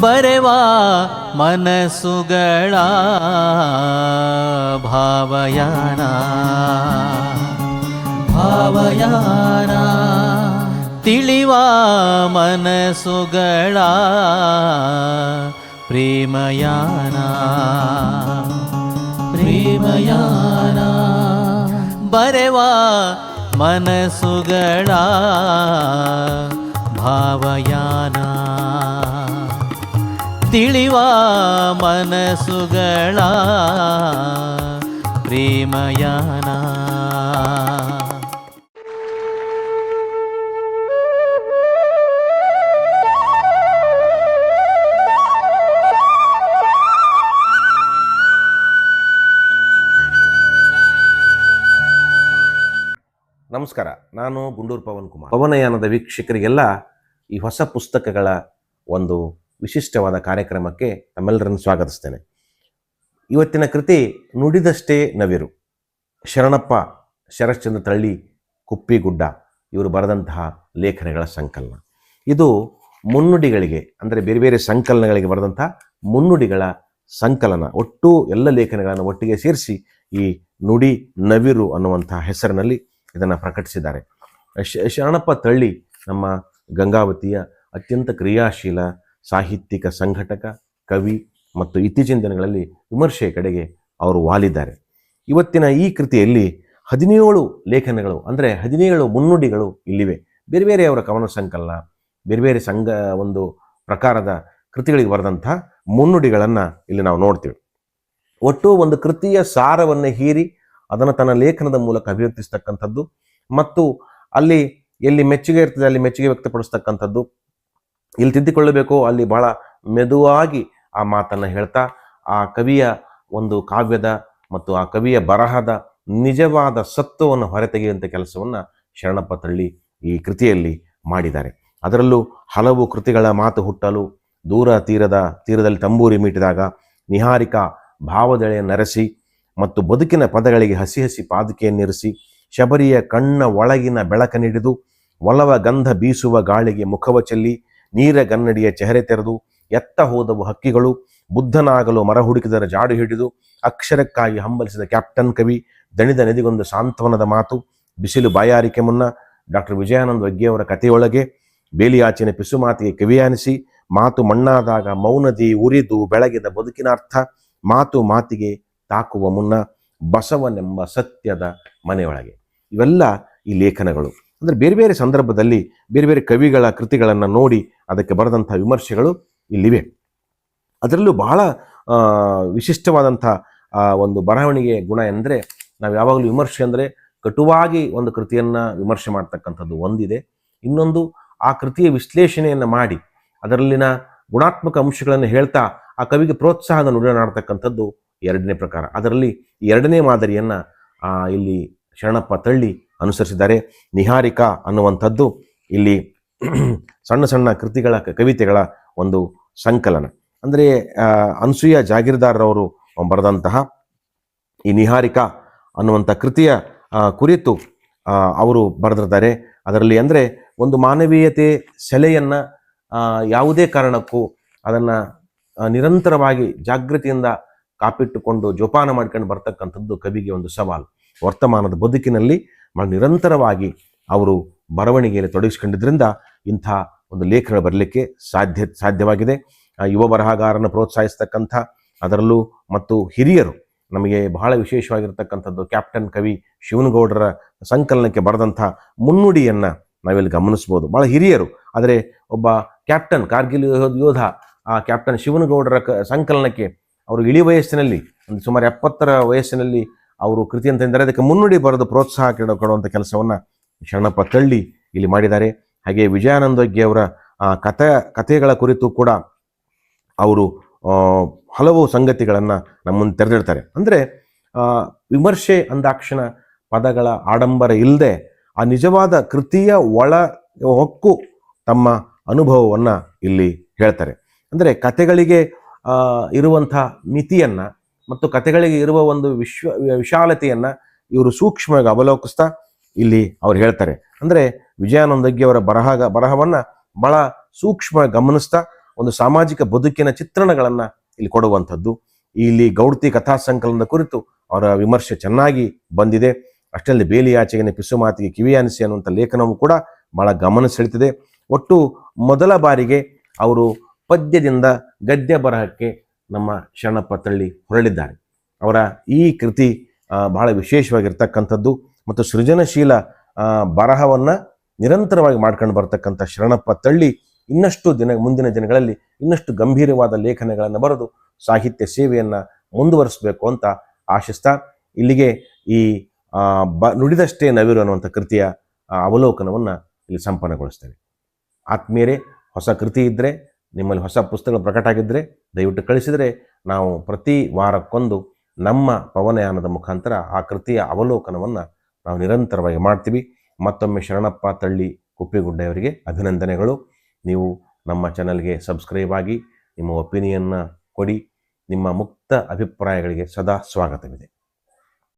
ಬರೆವಾ ಮನಸ್ಸುಗಳ ಭಾವಯಾನ ಭಾವಯಾನ ತಿಳಿವ ಮನಸ್ಸುಗಳ ಪ್ರೇಮಯಾನ ಪ್ರೇಮಯಾನ ಬರೆವಾ ಮನಸ್ಸುಗಳ ಭಾವಯಾನ ತಿಳಿವ ಮನಸ್ಸುಗಳ ಪ್ರೇಮಯಾನ. ನಮಸ್ಕಾರ ನಾನು ಗುಂಡೂರು ಪವನ್ ಕುಮಾರ್. ಪವನಯಾನದ ವೀಕ್ಷಕರಿಗೆಲ್ಲ ಈ ಹೊಸ ಪುಸ್ತಕಗಳ ಒಂದು ವಿಶಿಷ್ಟವಾದ ಕಾರ್ಯಕ್ರಮಕ್ಕೆ ತಮ್ಮೆಲ್ಲರನ್ನು ಸ್ವಾಗತಿಸ್ತೇನೆ. ಇವತ್ತಿನ ಕೃತಿ, ನುಡಿದಷ್ಟೇ ನವಿರು. ಶರಣಪ್ಪ, ಶರಶ್ಚಂದ್ರ ತಳ್ಳಿ, ಕುಪ್ಪಿಗುಡ್ಡ, ಇವರು ಬರೆದಂತಹ ಲೇಖನಗಳ ಸಂಕಲನ. ಇದು ಮುನ್ನುಡಿಗಳಿಗೆ, ಅಂದರೆ ಬೇರೆ ಬೇರೆ ಸಂಕಲನಗಳಿಗೆ ಬರೆದಂತಹ ಮುನ್ನುಡಿಗಳ ಸಂಕಲನ. ಒಟ್ಟು ಎಲ್ಲ ಲೇಖನಗಳನ್ನು ಒಟ್ಟಿಗೆ ಸೇರಿಸಿ ಈ ನುಡಿ, ನವಿರು ಅನ್ನುವಂತಹ ಹೆಸರಿನಲ್ಲಿ ಇದನ್ನು ಪ್ರಕಟಿಸಿದ್ದಾರೆ. ಶರಣಪ್ಪ ತಳ್ಳಿ ನಮ್ಮ ಗಂಗಾವತಿಯ ಅತ್ಯಂತ ಕ್ರಿಯಾಶೀಲ ಸಾಹಿತ್ಯಿಕ ಸಂಘಟಕ, ಕವಿ ಮತ್ತು ಇತ್ತೀಚಿನ ದಿನಗಳಲ್ಲಿ ವಿಮರ್ಶೆಯ ಕಡೆಗೆ ಅವರು ವಾಲಿದ್ದಾರೆ. ಇವತ್ತಿನ ಈ ಕೃತಿಯಲ್ಲಿ ಹದಿನೇಳು ಲೇಖನಗಳು, ಅಂದರೆ ಹದಿನೇಳು ಮುನ್ನುಡಿಗಳು ಇಲ್ಲಿವೆ. ಬೇರೆ ಬೇರೆ ಅವರ ಕವನ ಸಂಕಲನ, ಬೇರೆ ಬೇರೆ ಸಂಘ ಒಂದು ಪ್ರಕಾರದ ಕೃತಿಗಳಿಗೆ ಬರೆದಂಥ ಮುನ್ನುಡಿಗಳನ್ನು ಇಲ್ಲಿ ನಾವು ನೋಡ್ತೀವಿ. ಒಟ್ಟು ಒಂದು ಕೃತಿಯ ಸಾರವನ್ನು ಹೀರಿ ಅದನ್ನು ತನ್ನ ಲೇಖನದ ಮೂಲಕ ಅಭಿವ್ಯಕ್ತಿಸ್ತಕ್ಕಂಥದ್ದು ಮತ್ತು ಅಲ್ಲಿ ಎಲ್ಲಿ ಮೆಚ್ಚುಗೆ ಇರ್ತದೆ, ಅಲ್ಲಿ ಮೆಚ್ಚುಗೆ ವ್ಯಕ್ತಪಡಿಸ್ತಕ್ಕಂಥದ್ದು ಇಲ್ಲಿ ತಿದ್ದಿಕೊಳ್ಳಬೇಕು. ಅಲ್ಲಿ ಬಹಳ ಮೆದುವಾಗಿ ಆ ಮಾತನ್ನು ಹೇಳ್ತಾ, ಆ ಕವಿಯ ಒಂದು ಕಾವ್ಯದ ಮತ್ತು ಆ ಕವಿಯ ಬರಹದ ನಿಜವಾದ ಸತ್ವವನ್ನು ಹೊರತೆಗೆಯುವಂಥ ಕೆಲಸವನ್ನು ಶರಣಪ್ಪ ತಳ್ಳಿ ಈ ಕೃತಿಯಲ್ಲಿ ಮಾಡಿದ್ದಾರೆ. ಅದರಲ್ಲೂ ಹಲವು ಕೃತಿಗಳ ಮಾತು ಹುಟ್ಟಲು, ದೂರ ತೀರದ, ತೀರದಲ್ಲಿ ತಂಬೂರಿ ಮೀಟಿದಾಗ ನಿಹಾರಿಕಾ ಭಾವದೆಳೆಯ ನರಸಿ ಮತ್ತು ಬದುಕಿನ ಪದಗಳಿಗೆ ಹಸಿ ಹಸಿ ಪಾದುಕೆಯನ್ನಿರಿಸಿ ಶಬರಿಯ ಕಣ್ಣ ಒಳಗಿನ ಬೆಳಕನಿಡಿದು ಒಲವ ಗಂಧ ಬೀಸುವ ಗಾಳಿಗೆ ಮುಖವ ಚೆಲ್ಲಿ ನೀರ ಗನ್ನಡಿಯ ಚೆಹರೆ ತೆರೆದು ಎತ್ತ ಹೋದವು ಹಕ್ಕಿಗಳು. ಬುದ್ಧನಾಗಲು ಮರ ಹುಡುಕಿದರ ಜಾಡು ಹಿಡಿದು ಅಕ್ಷರಕ್ಕಾಗಿ ಹಂಬಲಿಸಿದ ಕ್ಯಾಪ್ಟನ್ ಕವಿ ದಣಿದ ನದಿಗೊಂದು ಸಾಂತ್ವನದ ಮಾತು. ಬಿಸಿಲು ಬಾಯಾರಿಕೆ ಮುನ್ನ ಡಾಕ್ಟರ್ ವಿಜಯಾನಂದ ವಗ್ಗಿಯವರ ಕಥೆಯೊಳಗೆ ಬೇಲಿಯಾಚಿನ ಪಿಸುಮಾತಿಗೆ ಕವಿಯಾನಿಸಿ ಮಾತು ಮಣ್ಣಾದಾಗ ಮೌನದಿ ಉರಿದು ಬೆಳಗಿದ ಬದುಕಿನ ಅರ್ಥ ಮಾತು ಮಾತಿಗೆ ತಾಕುವ ಮುನ್ನ ಬಸವನೆಂಬ ಸತ್ಯದ ಮನೆಯೊಳಗೆ. ಇವೆಲ್ಲ ಈ ಲೇಖನಗಳು. ಅಂದರೆ ಬೇರೆ ಬೇರೆ ಸಂದರ್ಭದಲ್ಲಿ ಬೇರೆ ಬೇರೆ ಕವಿಗಳ ಕೃತಿಗಳನ್ನು ನೋಡಿ ಅದಕ್ಕೆ ಬರೆದಂಥ ವಿಮರ್ಶೆಗಳು ಇಲ್ಲಿವೆ. ಅದರಲ್ಲೂ ಬಹಳ ವಿಶಿಷ್ಟವಾದಂಥ ಒಂದು ಬರವಣಿಗೆ ಗುಣ ಎಂದರೆ ನಾವು ಯಾವಾಗಲೂ ವಿಮರ್ಶೆ ಅಂದರೆ ಕಟುವಾಗಿ ಒಂದು ಕೃತಿಯನ್ನು ವಿಮರ್ಶೆ ಮಾಡ್ತಕ್ಕಂಥದ್ದು ಒಂದಿದೆ. ಇನ್ನೊಂದು ಆ ಕೃತಿಯ ವಿಶ್ಲೇಷಣೆಯನ್ನು ಮಾಡಿ ಅದರಲ್ಲಿನ ಗುಣಾತ್ಮಕ ಅಂಶಗಳನ್ನು ಹೇಳ್ತಾ ಆ ಕವಿಗೆ ಪ್ರೋತ್ಸಾಹದ ನುಡಿನಾಡ್ತಕ್ಕಂಥದ್ದು ಎರಡನೇ ಪ್ರಕಾರ. ಅದರಲ್ಲಿ ಎರಡನೇ ಮಾದರಿಯನ್ನು ಇಲ್ಲಿ ಶರಣಪ್ಪ ತಳ್ಳಿ ಅನುಸರಿಸಿದ್ದಾರೆ. ನಿಹಾರಿಕಾ ಅನ್ನುವಂಥದ್ದು ಇಲ್ಲಿ ಸಣ್ಣ ಸಣ್ಣ ಕೃತಿಗಳ ಕವಿತೆಗಳ ಒಂದು ಸಂಕಲನ. ಅಂದರೆ ಅನ್ಸೂಯ ಜಾಗೀರ್ದಾರ್ರವರು ಬರೆದಂತಹ ಈ ನಿಹಾರಿಕಾ ಅನ್ನುವಂಥ ಕೃತಿಯ ಕುರಿತು ಅವರು ಬರೆದಿದ್ದಾರೆ. ಅದರಲ್ಲಿ ಅಂದರೆ ಒಂದು ಮಾನವೀಯತೆ ಸೆಲೆಯನ್ನು ಯಾವುದೇ ಕಾರಣಕ್ಕೂ ಅದನ್ನು ನಿರಂತರವಾಗಿ ಜಾಗೃತಿಯಿಂದ ಕಾಪಿಟ್ಟುಕೊಂಡು ಜೋಪಾನ ಮಾಡ್ಕೊಂಡು ಬರ್ತಕ್ಕಂಥದ್ದು ಕವಿಗೆ ಒಂದು ಸವಾಲು. ವರ್ತಮಾನದ ಬದುಕಿನಲ್ಲಿ ನಿರಂತರವಾಗಿ ಅವರು ಬರವಣಿಗೆಯಲ್ಲಿ ತೊಡಗಿಸ್ಕೊಂಡಿದ್ರಿಂದ ಇಂಥ ಒಂದು ಲೇಖನ ಬರಲಿಕ್ಕೆ ಸಾಧ್ಯ, ಸಾಧ್ಯವಾಗಿದೆ. ಯುವ ಬರಹಗಾರನ ಪ್ರೋತ್ಸಾಹಿಸ್ತಕ್ಕಂಥ, ಅದರಲ್ಲೂ ಮತ್ತು ಹಿರಿಯರು ನಮಗೆ ಬಹಳ ವಿಶೇಷವಾಗಿರ್ತಕ್ಕಂಥದ್ದು ಕ್ಯಾಪ್ಟನ್ ಕವಿ ಶಿವನಗೌಡರ ಸಂಕಲನಕ್ಕೆ ಬರೆದಂಥ ಮುನ್ನುಡಿಯನ್ನು ನಾವಿಲ್ಲಿ ಗಮನಿಸ್ಬೋದು. ಭಾಳ ಹಿರಿಯರು, ಆದರೆ ಒಬ್ಬ ಕ್ಯಾಪ್ಟನ್ ಕಾರ್ಗಿಲ್ ಯೋಧ- ಆ ಕ್ಯಾಪ್ಟನ್ ಶಿವನಗೌಡರ ಕ, ಸಂಕಲನಕ್ಕೆ ಅವರು ಇಳಿ ವಯಸ್ಸಿನಲ್ಲಿ, ಒಂದು ಸುಮಾರು ಎಪ್ಪತ್ತರ ವಯಸ್ಸಿನಲ್ಲಿ ಅವರು ಕೃತಿ ಅಂತ ಅದಕ್ಕೆ ಮುನ್ನುಡಿ ಬರೆದು ಪ್ರೋತ್ಸಾಹ ಕೊಡೋ ಕೊಡುವಂಥ ಕೆಲಸವನ್ನು ಶರಣಪ್ಪ ತಳ್ಳಿ ಇಲ್ಲಿ ಮಾಡಿದ್ದಾರೆ. ಹಾಗೆ ವಿಜಯಾನಂದೋಗ್ಯ ಅವರ, ಆ, ಕಥ, ಕಥೆಗಳ ಕುರಿತು ಕೂಡ ಅವರು ಹಲವು ಸಂಗತಿಗಳನ್ನು ನಮ್ಮನ್ನು ತೆರೆದಿಡ್ತಾರೆ. ಅಂದರೆ ವಿಮರ್ಶೆ ಅಂದಾಕ್ಷಣ ಪದಗಳ ಆಡಂಬರ ಇಲ್ಲದೆ ಆ ನಿಜವಾದ ಕೃತಿಯ ಒಳ ಹೊಕ್ಕು ತಮ್ಮ ಅನುಭವವನ್ನು ಇಲ್ಲಿ ಹೇಳ್ತಾರೆ. ಅಂದರೆ ಕತೆಗಳಿಗೆ ಇರುವಂಥ ಮಿತಿಯನ್ನು ಮತ್ತು ಕತೆಗಳಿಗೆ ಇರುವ ಒಂದು ವಿಶ್ವ, ವಿಶಾಲತೆಯನ್ನು ಇವರು ಸೂಕ್ಷ್ಮವಾಗಿ ಅವಲೋಕಿಸ್ತಾ ಇಲ್ಲಿ ಅವ್ರು ಹೇಳ್ತಾರೆ. ಅಂದರೆ ವಿಜಯಾನಂದಗ್ಗಿ ಅವರ ಬರಹ ಬರಹವನ್ನು ಬಹಳ ಸೂಕ್ಷ್ಮ ಗಮನಿಸ್ತಾ ಒಂದು ಸಾಮಾಜಿಕ ಬದುಕಿನ ಚಿತ್ರಣಗಳನ್ನು ಇಲ್ಲಿ ಕೊಡುವಂಥದ್ದು. ಇಲ್ಲಿ ಗೌಡ್ತಿ ಕಥಾ ಸಂಕಲನದ ಕುರಿತು ಅವರ ವಿಮರ್ಶೆ ಚೆನ್ನಾಗಿ ಬಂದಿದೆ. ಅಷ್ಟರಲ್ಲಿ ಬೇಲಿಯಾಚೆಗಿನ ಪಿಸು ಮಾತಿಗೆ ಕಿವಿಯಾನಿಸಿ ಅನ್ನುವಂಥ ಲೇಖನವು ಕೂಡ ಬಹಳ ಗಮನ ಸೆಳೆತಿದೆ ಒಟ್ಟು ಮೊದಲ ಬಾರಿಗೆ ಅವರು ಪದ್ಯದಿಂದ ಗದ್ಯ ಬರಹಕ್ಕೆ ನಮ್ಮ ಶರಣಪ್ಪ ತಳ್ಳಿ ಹೊರಳಿದ್ದಾರೆ. ಅವರ ಈ ಕೃತಿ ಬಹಳ ವಿಶೇಷವಾಗಿರ್ತಕ್ಕಂಥದ್ದು. ಮತ್ತು ಸೃಜನಶೀಲ ಬರಹವನ್ನ ನಿರಂತರವಾಗಿ ಮಾಡ್ಕೊಂಡು ಬರ್ತಕ್ಕಂಥ ಶರಣಪ್ಪ ತಳ್ಳಿ ಇನ್ನಷ್ಟು ದಿನ, ಮುಂದಿನ ದಿನಗಳಲ್ಲಿ ಇನ್ನಷ್ಟು ಗಂಭೀರವಾದ ಲೇಖನಗಳನ್ನು ಬರೆದು ಸಾಹಿತ್ಯ ಸೇವೆಯನ್ನು ಮುಂದುವರಿಸಬೇಕು ಅಂತ ಆಶಿಸ್ತಾ. ಇಲ್ಲಿಗೆ ಈ ಬ, ನುಡಿದಷ್ಟೇ ನವಿರು ಅನ್ನುವಂಥ ಕೃತಿಯ ಅವಲೋಕನವನ್ನು ಇಲ್ಲಿ ಸಂಪನ್ನಗೊಳಿಸ್ತೇವೆ ಆತ್ಮೀಯರೇ, ಹೊಸ ಕೃತಿ ಇದ್ದರೆ ನಿಮ್ಮಲ್ಲಿ ಹೊಸ ಪುಸ್ತಕಗಳು ಪ್ರಕಟ ಆಗಿದ್ದರೆ ದಯವಿಟ್ಟು ಕಳಿಸಿದರೆ ನಾವು ಪ್ರತಿ ವಾರಕ್ಕೊಂದು ನಮ್ಮ ಪವನಯಾನದ ಮುಖಾಂತರ ಆ ಕೃತಿಯ ಅವಲೋಕನವನ್ನು ನಾವು ನಿರಂತರವಾಗಿ ಮಾಡ್ತೀವಿ. ಮತ್ತೊಮ್ಮೆ ಶರಣಪ್ಪ ತಳ್ಳಿ ಕುಪ್ಪಿಗುಡ್ಡೆಯವರಿಗೆ ಅಭಿನಂದನೆಗಳು. ನೀವು ನಮ್ಮ ಚಾನಲ್ಗೆ ಸಬ್ಸ್ಕ್ರೈಬ್ ಆಗಿ ನಿಮ್ಮ ಒಪಿನಿಯನ್ನ ಕೊಡಿ. ನಿಮ್ಮ ಮುಕ್ತ ಅಭಿಪ್ರಾಯಗಳಿಗೆ ಸದಾ ಸ್ವಾಗತವಿದೆ.